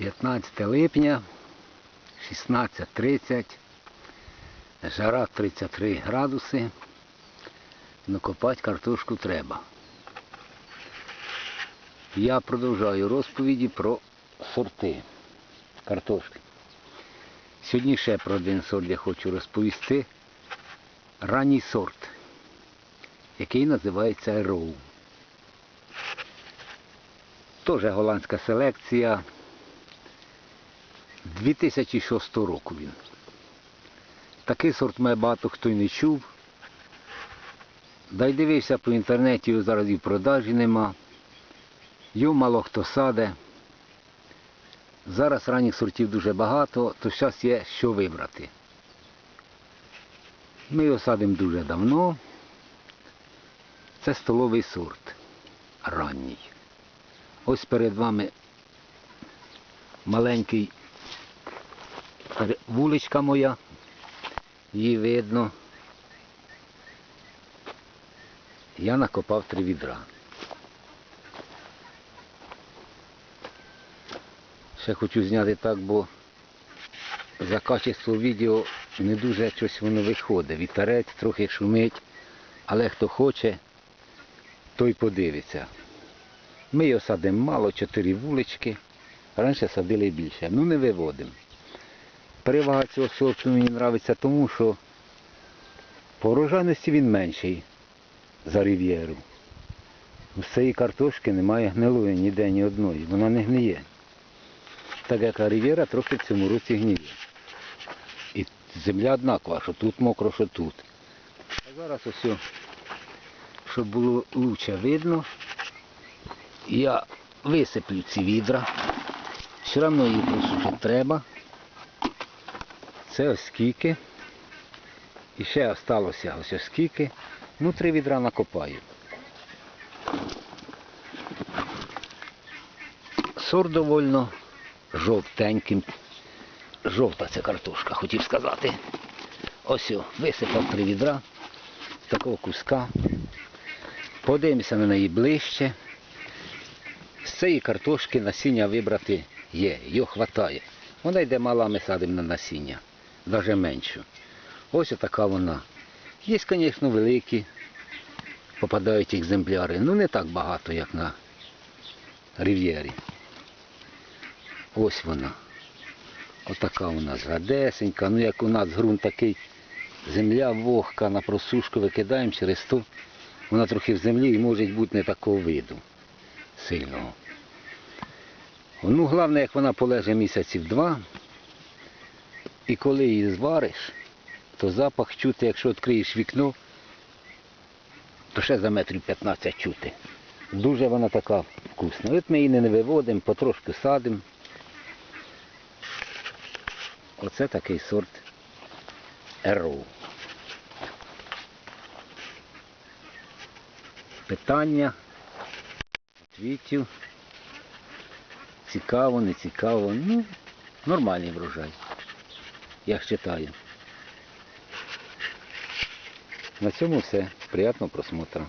15 липня, 16.30, жара 33 градуси. Ну копати картошку треба. Я продовжую розповіді про сорти картошки. Сьогодні ще про один сорт я хочу розповісти. Ранній сорт, який називається Ероу. Теж голландська селекція. 2006 року він. Такий сорт має багато хто й не чув. Да й дивився по інтернеті, його зараз і в продажі нема. Його мало хто саде. Зараз ранніх сортів дуже багато, то зараз є що вибрати. Ми його садимо дуже давно. Це столовий сорт. Ранній. Ось перед вами маленький вуличка моя. Її видно. Я накопав три відра. Ще хочу зняти так, бо за качество відео не дуже щось воно виходить. Вітерець трохи шумить, але хто хоче, той подивиться. Ми його садимо мало, чотири вулички. Раніше садили більше. Ну не виводимо. Перевага цього сорту мені подобається тому, що по урожайності він менший за рів'єру. У цієї картошки немає гнилої ніде ні одної. Вона не гниє. Так як рів'єра трохи в цьому році гніє. І земля однакова, що тут мокро, що тут. А зараз ось, щоб було лучше видно, я висиплю ці відра. Все одно їх треба. Це ось скільки. І ще осталося ось ось скільки. Ну, три відра накопаю. Сорт довольно жовтеньким. Жовта ця картошка, хотів сказати. Ось висипав три відра такого куска. Подивимося на неї ближче. З цієї картошки насіння вибрати є, його вистачає. Вона йде мала, ми садимо на насіння, навіть меншу. Ось така вона. Є, звісно, великі, попадають екземпляри. Ну не так багато, як на Рів'єрі. Ось вона. Отака у нас гадесенька. Ну як у нас ґрунт такий, земля вогка, на просушку викидаємо через то. Вона трохи в землі і може бути не такого виду сильного. Ну, головне, як вона полеже місяців два, і коли її звариш, то запах чути, якщо відкриєш вікно, то ще за метрів 15 чути. Дуже вона така вкусна. От ми її не виводимо, потрошки садимо. Оце такий сорт Ероу. Питання, відповідів. Цікаво, не цікаво. Ну, нормальний врожай. Я вважаю. На цьому все. Приятного просмотру.